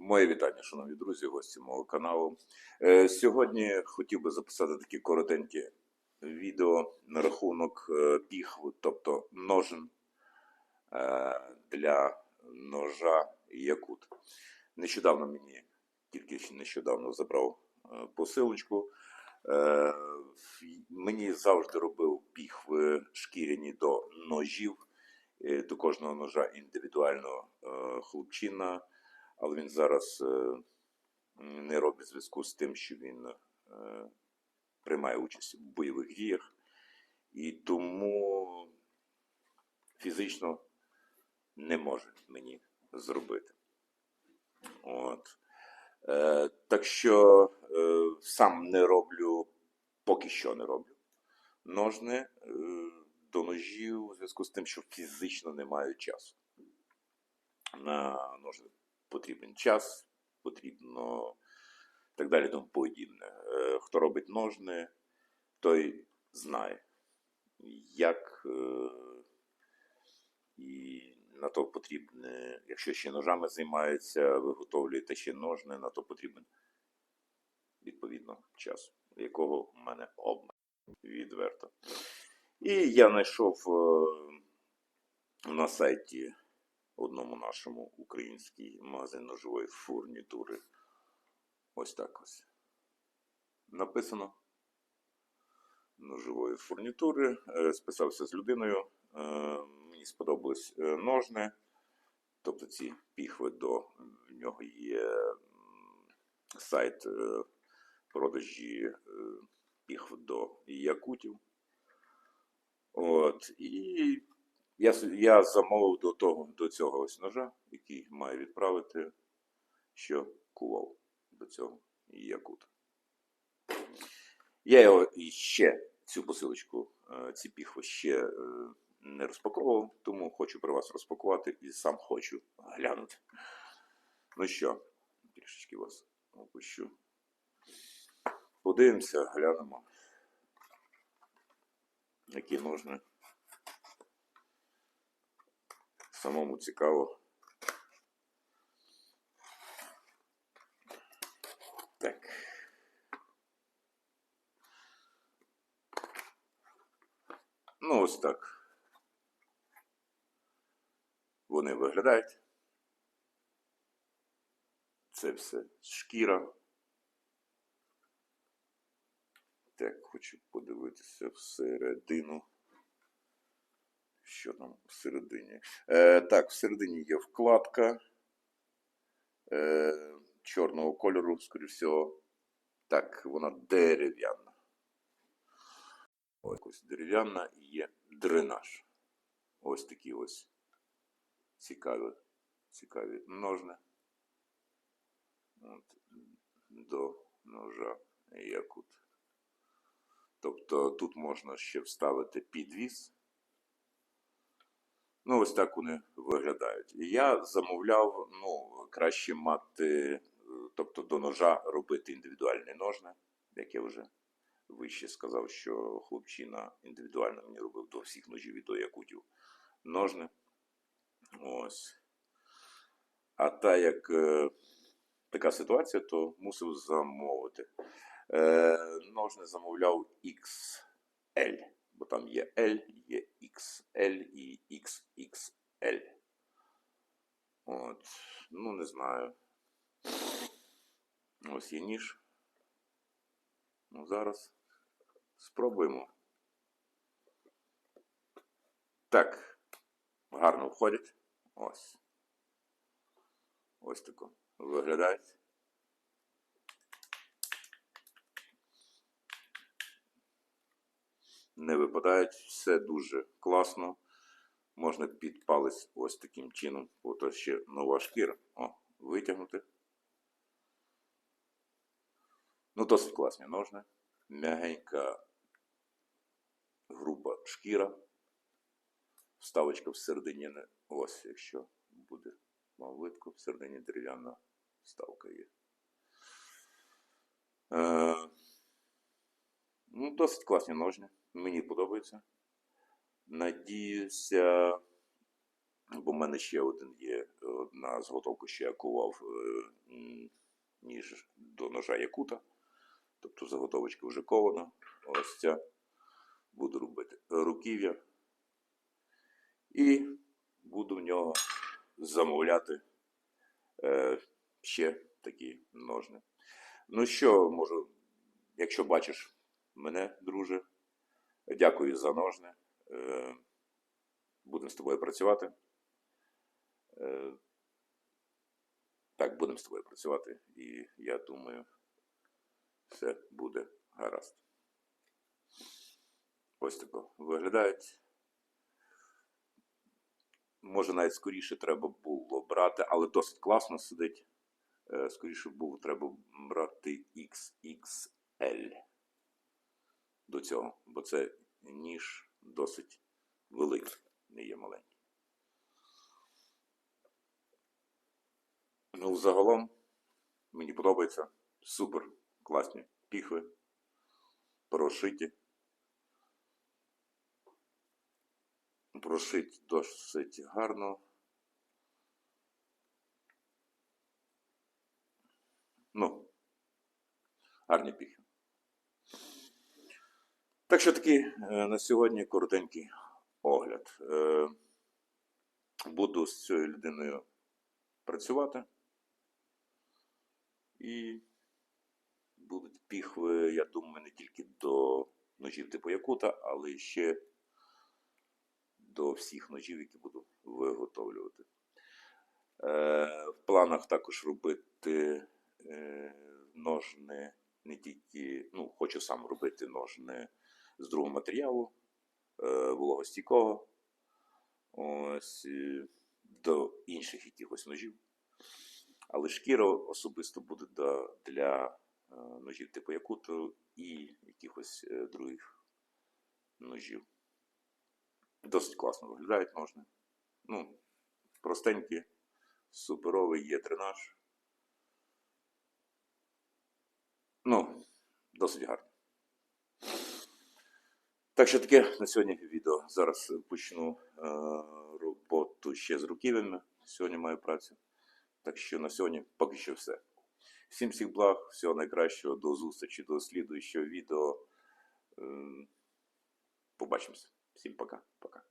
Моє вітання, шановні друзі, гості мого каналу. Е, Сьогодні хотів би записати таке коротеньке відео на рахунок е, піхв, тобто ножен е, для ножа якут. Нещодавно мені, тільки ще нещодавно забрав посилочку. Мені завжди робив піхви шкіряні до ножів, до кожного ножа індивідуально хлопчина але він зараз е, не робить зв'язку з тим, що він е, приймає участь в бойових діях, і тому фізично не може мені зробити. От. Е, так що е, сам не роблю, поки що не роблю ножни е, до ножів у зв'язку з тим, що фізично не маю часу. На ножни потрібен час, потрібно так далі тому подібне. Е, Хто робить ножни, той знає, як е, і на то потрібне, якщо ще ножами займається, виготовлюєте ще ножни, на то потрібен відповідно час, якого в мене обмаль відверто. І я знайшов е, на сайті одному нашому український магазин ножової фурнітури. Ось так ось. Написано ножової фурнітури. Е, Списався з людиною. Е, Мені сподобались е, ножни. Тобто ці піхви до в нього є сайт продажі піхв до якутів. От. І я, я замовив до того, до цього ось ножа, який має відправити, що кував до цього якут. Я його ще цю посилочку, е, ці піхви ще е, не розпаковував, тому хочу при вас розпакувати і сам хочу глянути. Ну що, трішечки вас опущу. Подивимося, глянемо, які ножни. Самому цікаво. Так. Ну, ось так. Вони виглядають. Це все шкіра. Так, хочу подивитися всередину. Що там всередині? Е, так, всередині є вкладка е, чорного кольору, скоріш всього. Так, вона дерев'яна. Ось дерев'яна і є дренаж. Ось такі ось цікаві, цікаві ножни. От, до ножа якут. Тобто тут можна ще вставити підвіс. Ну, ось так вони виглядають. Я замовляв, ну, краще мати, е, тобто до ножа робити індивідуальні ножни, як я вже вище сказав, що хлопчина індивідуально мені робив до всіх ножів і до якутів ножни. Ось. А та як е, така ситуація, то мусив замовити. Е, ножни замовляв XL, бо там є L, є XL і XXL. От, ну не знаю. Ось є ніж. Ну, зараз спробуємо. Так, гарно входять. Ось. Ось тако виглядають. Не випадають, все дуже класно. Можна під палець ось таким чином. Ото ще нова шкіра. О, витягнути. Ну, досить класні ножни. М'ягенька, груба шкіра. Вставочка всередині. Ось, якщо буде вам видко, всередині дерев'яна вставка є. Е, ну, досить класні ножні. Мені подобається. Надіюся, бо в мене ще один є одна зготовка, що я кував е, ніж до ножа якута. Тобто заготовочка вже кована. Ось ця. Буду робити руків'я. І буду в нього замовляти е, ще такі ножни. Ну що, можу, якщо бачиш мене, друже, дякую за ножни. Е, будемо з тобою працювати. Е, так, будемо з тобою працювати, і я думаю, все буде гаразд. Ось тако виглядають. Може, навіть скоріше треба було брати, але досить класно сидить. Е, Скоріше було треба брати XXL до цього, бо це ніж досить великий, не є маленький. Ну, загалом, мені подобається супер класні піхви, прошиті. Прошить досить гарно. Ну, гарні піхи. Так що такий е, на сьогодні коротенький огляд. Е, Буду з цією людиною працювати. І будуть піхви, я думаю, не тільки до ножів типу Якута, але ще до всіх ножів, які буду виготовлювати. Е, в планах також робити ножни, не тільки, ну, хочу сам робити ножни з другого матеріалу, е, вологостійкого, ось, е, до інших якихось ножів. Але шкіра особисто буде для е, ножів типу Якуту і якихось е, других ножів. Досить класно виглядають ножни. Ну, простенькі, суперовий є дренаж. Ну, досить гарно. Так що таке на сьогодні відео. Зараз почну е, роботу ще з руків'ями. Сьогодні маю працю. Так що на сьогодні поки що все. Всім всіх благ, всього найкращого, до зустрічі, до слідуючого відео. Побачимось. Побачимося. Всім пока. Пока.